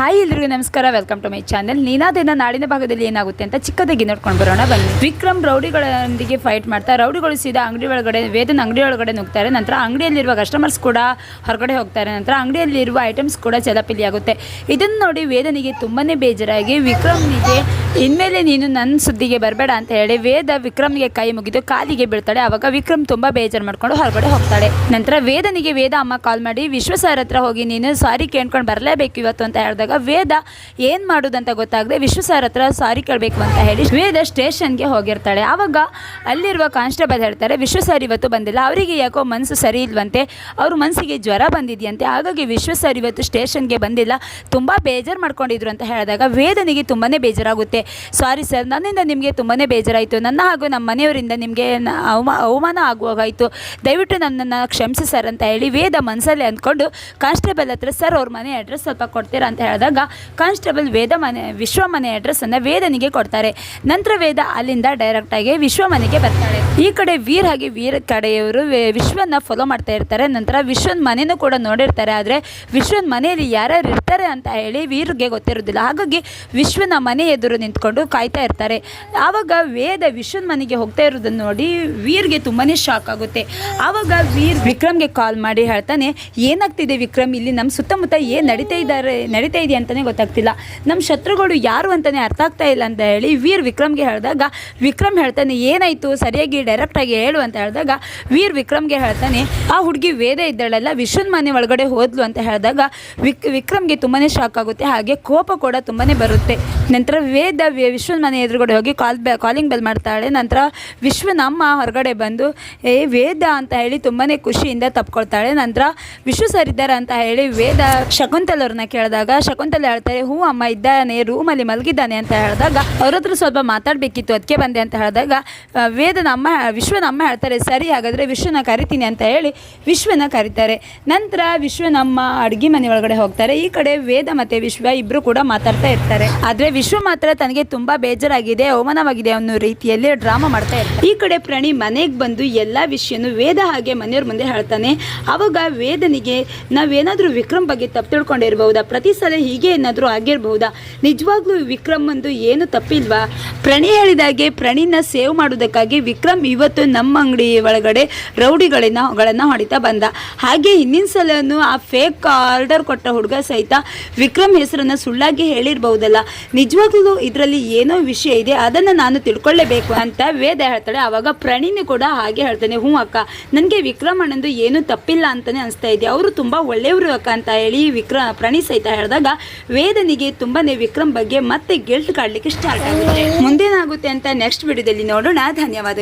Hi ಎಲ್ರಿಗೂ ನಮಸ್ಕಾರ welcome to my channel ನೀನಾದಿನ ನಾಡಿನ ಭಾಗದಲ್ಲಿ ಏನಾಗುತ್ತೆ ಅಂತ ಚಿಕ್ಕದಾಗಿ ನೋಡ್ಕೊಂಡು ಬರೋಣ, ಬನ್ನಿ. ವಿಕ್ರಮ್ ರೌಡಿಗಳೊಂದಿಗೆ ಫೈಟ್ ಮಾಡ್ತಾ, ರೌಡಿಗಳು ಸೀದಾ ಅಂಗಡಿ ಒಳಗಡೆ, ವೇದನ ಅಂಗಡಿ ಒಳಗಡೆ ನುಗ್ತಾರೆ. ನಂತರ ಅಂಗಡಿಯಲ್ಲಿರುವ ಕಸ್ಟಮರ್ಸ್ ಕೂಡ ಹೊರಗಡೆ ಹೋಗ್ತಾರೆ. ನಂತರ ಅಂಗಡಿಯಲ್ಲಿರುವ ಐಟಮ್ಸ್ ಕೂಡ ಚಲಪಿಲಿ ಆಗುತ್ತೆ ಇದನ್ನು ನೋಡಿ ವೇದನಿಗೆ ತುಂಬಾ ಬೇಜಾರಾಗಿ, ವಿಕ್ರಮ್ನಿಗೆ, ಇನ್ಮೇಲೆ ನೀನು ನನ್ನ ಸುದ್ದಿಗೆ ಬರಬೇಡ ಅಂತ ಹೇಳಿ ವೇದ ವಿಕ್ರಮ್ಗೆ ಕೈ ಮುಗಿದು ಕಾಲಿಗೆ ಬೀಳ್ತಾಳೆ. ಆವಾಗ ವಿಕ್ರಮ್ ತುಂಬ ಬೇಜಾರು ಮಾಡ್ಕೊಂಡು ಹೊರಗಡೆ ಹೋಗ್ತಾಳೆ. ನಂತರ ವೇದನಿಗೆ ವೇದ ಅಮ್ಮ ಕಾಲ್ ಮಾಡಿ, ವಿಶ್ವ ಹತ್ರ ಹೋಗಿ ನೀನು ಸಾರಿ ಕೇಳ್ಕೊಂಡು ಬರಲೇಬೇಕು ಇವತ್ತು ಅಂತ ಹೇಳಿದಾಗ ವೇದ ಏನು ಮಾಡೋದಂತ ಗೊತ್ತಾಗದೆ ವಿಶ್ವ ಸರ್ ಹತ್ರ ಸಾರಿ ಕೇಳಬೇಕು ಅಂತ ಹೇಳಿ ವೇದ ಸ್ಟೇಷನ್ಗೆ ಹೋಗಿರ್ತಾಳೆ. ಆವಾಗ ಅಲ್ಲಿರುವ ಕಾನ್ಸ್ಟೇಬಲ್ ಹೇಳ್ತಾರೆ ವಿಶ್ವ ಸರ್ ಇವತ್ತು ಬಂದಿಲ್ಲ. ಅವರಿಗೆ ಯಾಕೋ ಮನಸ್ಸು ಸರಿ ಇಲ್ವಂತೆ. ಅವ್ರ ಮನಸ್ಸಿಗೆ ಜ್ವರ ಬಂದಿದೆಯಂತೆ. ಹಾಗಾಗಿ ವಿಶ್ವ ಸರ್ ಇವತ್ತು ಸ್ಟೇಷನ್ಗೆ ಬಂದಿಲ್ಲ. ತುಂಬ ಬೇಜಾರು ಮಾಡ್ಕೊಂಡಿದ್ರು ಅಂತ ಹೇಳಿದಾಗ ವೇದನಿಗೆ ತುಂಬಾ ಬೇಜಾರಾಗುತ್ತೆ. ಸಾರಿ ಸರ್, ನನ್ನಿಂದ ನಿಮಗೆ ತುಂಬಾ ಬೇಜಾರಾಯಿತು. ನನ್ನ ಹಾಗೂ ನಮ್ಮ ಮನೆಯವರಿಂದ ನಿಮಗೆ ಅವಮಾನ ಆಗುವಾಗಾಯಿತು. ದಯವಿಟ್ಟು ನನ್ನನ್ನು ಕ್ಷಮಿಸಿ ಸರ್ ಅಂತ ಹೇಳಿ ವೇದ ಮನಸ್ಸಲ್ಲಿ ಅಂದ್ಕೊಂಡು ಕಾನ್ಸ್ಟೇಬಲ್ ಹತ್ರ, ಸರ್, ಅವ್ರ ಮನೆ ಅಡ್ರೆಸ್ ಸ್ವಲ್ಪ ಕೊಡ್ತೀರಾ? ಅಂತ ಹೇಳಿದಾಗ ಕಾನ್ಸ್ಟೇಬಲ್ ವೇದ ಮನೆ, ವಿಶ್ವ ಮನೆ ಅಡ್ರೆಸ್ಸನ್ನು ವೇದನಿಗೆ ಕೊಡ್ತಾರೆ. ನಂತರ ವೇದ ಅಲ್ಲಿಂದ ಡೈರೆಕ್ಟಾಗಿ ವಿಶ್ವ ಮನೆಗೆ ಬರ್ತಾಳೆ. ಈ ಕಡೆ ವೀರ್ ಹಾಗೆ ವೀರ್ ಕಡೆಯವರು ವಿಶ್ವನ ಫಾಲೋ ಮಾಡ್ತಾ ಇರ್ತಾರೆ. ನಂತರ ವಿಶ್ವನ ಮನೆಯೂ ಕೂಡ ನೋಡಿರ್ತಾರೆ. ಆದರೆ ವಿಶ್ವನ ಮನೆಯಲ್ಲಿ ಯಾರ್ಯಾರು ಇರ್ತಾರೆ ಅಂತ ಹೇಳಿ ವೀರ್ಗೆ ಗೊತ್ತಿರೋದಿಲ್ಲ ಹಾಗಾಗಿ ವಿಶ್ವನ ಮನೆ ಎದುರು ನಿಂತ್ಕೊಂಡು ಕಾಯ್ತಾ ಇರ್ತಾರೆ. ಆವಾಗ ವೇದ ವಿಶ್ವನ ಮನೆಗೆ ಹೋಗ್ತಾ ಇರೋದನ್ನು ನೋಡಿ ವೀರ್ಗೆ ತುಂಬಾ ಶಾಕ್ ಆಗುತ್ತೆ. ಆವಾಗ ವೀರ್ ವಿಕ್ರಮ್ಗೆ ಕಾಲ್ ಮಾಡಿ ಹೇಳ್ತಾನೆ, ಏನಾಗ್ತಿದೆ ವಿಕ್ರಮ್? ಇಲ್ಲಿ ನಮ್ಮ ಸುತ್ತಮುತ್ತ ಏನು ನಡೀತಾ ಇದ್ದಾರೆ, ನಡೀತಾ ಇದೆ ಅಂತಲೇ ಗೊತ್ತಾಗ್ತಿಲ್ಲ. ನಮ್ಮ ಶತ್ರುಗಳು ಯಾರು ಅಂತಲೇ ಅರ್ಥ ಆಗ್ತಾ ಇಲ್ಲ ಅಂತ ಹೇಳಿ ವೀರ್ ವಿಕ್ರಮ್ಗೆ ಹೇಳಿದಾಗ, ವಿಕ್ರಮ್ ಹೇಳ್ತಾನೆ, ಏನಾಯಿತು? ಸರಿಯಾಗಿ ಡೈರೆಕ್ಟಾಗಿ ಹೇಳು ಅಂತ ಹೇಳಿದಾಗ, ವೀರ್ ವಿಕ್ರಮ್ಗೆ ಹೇಳ್ತಾನೆ, ಆ ಹುಡುಗಿ ವೇದ ಇದ್ದಾಳಲ್ಲ, ವಿಶ್ವನ್ ಮನೆ ಒಳಗಡೆ ಹೋದ್ಲು ಅಂತ ಹೇಳಿದಾಗ, ವಿಕ್, ವಿಕ್ರಮ್ಗೆ ತುಂಬಾ ಶಾಕ್ ಆಗುತ್ತೆ. ಹಾಗೆ ಕೋಪ ಕೂಡ ತುಂಬಾ ಬರುತ್ತೆ. ನಂತರ ವೇದ ವಿಶ್ವನ್ ಮನೆ ಎದುರುಗಡೆ ಹೋಗಿ ಕಾಲ್ ಬೆ ಕಾಲಿಂಗ್ ಬೆಲ್ ಮಾಡ್ತಾಳೆ. ನಂತರ ವಿಶ್ವನ ಅಮ್ಮ ಹೊರಗಡೆ ಬಂದು, ಏ, ವೇದ ಅಂತ ಹೇಳಿ ತುಂಬಾ ಖುಷಿಯಿಂದ ತಪ್ಕೊಳ್ತಾಳೆ. ನಂತರ, ವಿಶ್ವ ಸರಿದ್ದಾರೆ ಅಂತ ಹೇಳಿ ವೇದ ಶಕುಂತಲ್ ಅವ್ರನ್ನ ಕೇಳಿದಾಗ ಶಕುಂತಲ್ ಹೇಳ್ತಾರೆ ಹೂ ಅಮ್ಮ ಇದ್ದಾನೆ, ರೂಮಲ್ಲಿ ಮಲಗಿದ್ದಾನೆ ಅಂತ ಹೇಳಿದಾಗ ಅವ್ರ ಹತ್ರ ಸ್ವಲ್ಪ ಮಾತಾಡಬೇಕಿತ್ತು, ಅದಕ್ಕೆ ಬಂದೆ ಅಂತ ಹೇಳಿದಾಗ ವೇದ ವೇದನ ಅಮ್ಮ ವಿಶ್ವನ ಅಮ್ಮ ಹೇಳ್ತಾರೆ, ಸರಿ ಹಾಗಾದರೆ ವಿಶ್ವನ ಕರಿತೀನಿ ಅಂತ ಹೇಳಿ ವಿಶ್ವನ ಕರೀತಾರೆ. ನಂತರ ವಿಶ್ವನಮ್ಮ ಅಡುಗೆ ಮನೆ ಒಳಗಡೆ ಹೋಗ್ತಾರೆ. ಈ ಕಡೆ ವೇದ ಮತ್ತು ವಿಶ್ವ ಇಬ್ಬರು ಕೂಡ ಮಾತಾಡ್ತಾ ಇರ್ತಾರೆ. ಆದರೆ ವಿಶ್ವ ಮಾತ್ರ ತನಗೆ ತುಂಬ ಬೇಜಾರಾಗಿದೆ, ಅವಮಾನವಾಗಿದೆ ಅನ್ನೋ ರೀತಿಯಲ್ಲಿ ಡ್ರಾಮಾ ಮಾಡ್ತಾ ಇರ್ತಾರೆ. ಈ ಕಡೆ ಪ್ರಣಿ ಮನೆಗೆ ಬಂದು ಎಲ್ಲ ವಿಷಯನೂ ವೇದ ಹಾಗೆ ಮನೆಯವ್ರ ಮುಂದೆ ಹೇಳ್ತಾನೆ. ಅವಾಗ ವೇದನಿಗೆ ನಾವೇನಾದರೂ ವಿಕ್ರಮ್ ಬಗ್ಗೆ ತಪ್ಪು ತಿಳ್ಕೊಂಡಿರ್ಬಹುದಾ ಪ್ರತಿ ಸಲ ಹೀಗೆ ಏನಾದರೂ ಆಗಿರ್ಬಹುದಾ ನಿಜವಾಗ್ಲೂ ವಿಕ್ರಮ್ ಒಂದು ಏನು ತಪ್ಪಿಲ್ವಾ? ಪ್ರಣಿ ಹೇಳಿದಾಗೆ ಪ್ರಣಿನ ಸೇವ್ ಮಾಡೋದಕ್ಕಾಗಿ ವಿಕ್ರಮ್ ಇವತ್ತು ನಮ್ಮ ಅಂಗಡಿ ಒಳಗಡೆ ರೌಡಿಗಳನ್ನ ಗಳನ್ನ ಹೊಡಿತಾ ಬಂದ. ಹಾಗೆ ಹಿಂದಿನ ಸಲನು ಆ ಫೇಕ್ ಆರ್ಡರ್ ಕೊಟ್ಟ ಹುಡುಗ ಸಹಿತ ವಿಕ್ರಮ್ ಹೆಸರನ್ನ ಸುಳ್ಳಾಗಿ ಹೇಳಿರ್ಬಹುದಲ್ಲ ನಿಜವಾಗ್ಲೂ ಇದರಲ್ಲಿ ಏನೋ ವಿಷಯ ಇದೆ, ಅದನ್ನ ನಾನು ತಿಳ್ಕೊಳ್ಳೇಬೇಕು ಅಂತ ವೇದ ಹೇಳ್ತಾಳೆ. ಆವಾಗ ಪ್ರಣಿನೂ ಕೂಡ ಹಾಗೆ ಹೇಳ್ತಾನೆ, ಹ್ಞೂ ಅಕ್ಕ, ನನಗೆ ವಿಕ್ರಮ್ ಅಣ್ಣಂದು ಏನೂ ತಪ್ಪಿಲ್ಲ ಅಂತಾನೆ ಅನಿಸ್ತಾ ಇದೆ. ಅವರು ತುಂಬ ಒಳ್ಳೆಯವರು ಅಕ್ಕ ಅಂತ ಹೇಳಿ ವಿಕ್ರ, ಪ್ರಣಿ ಸಹಿತ ಹೇಳಿದಾಗ ವೇದನಿಗೆ ತುಂಬಾನೇ ವಿಕ್ರಮ್ ಬಗ್ಗೆ ಮತ್ತೆ ಗಿಲ್ಟ್ ಕಾಡ್ಲಿಕ್ಕೆ ಸ್ಟಾರ್ಟ್ ಆಗುತ್ತೆ ಮುಂದೇನಾಗುತ್ತೆ ಅಂತ ನೆಕ್ಸ್ಟ್ ವಿಡಿಯೋದಲ್ಲಿ ನೋಡೋಣ. ಧನ್ಯವಾದಗಳು.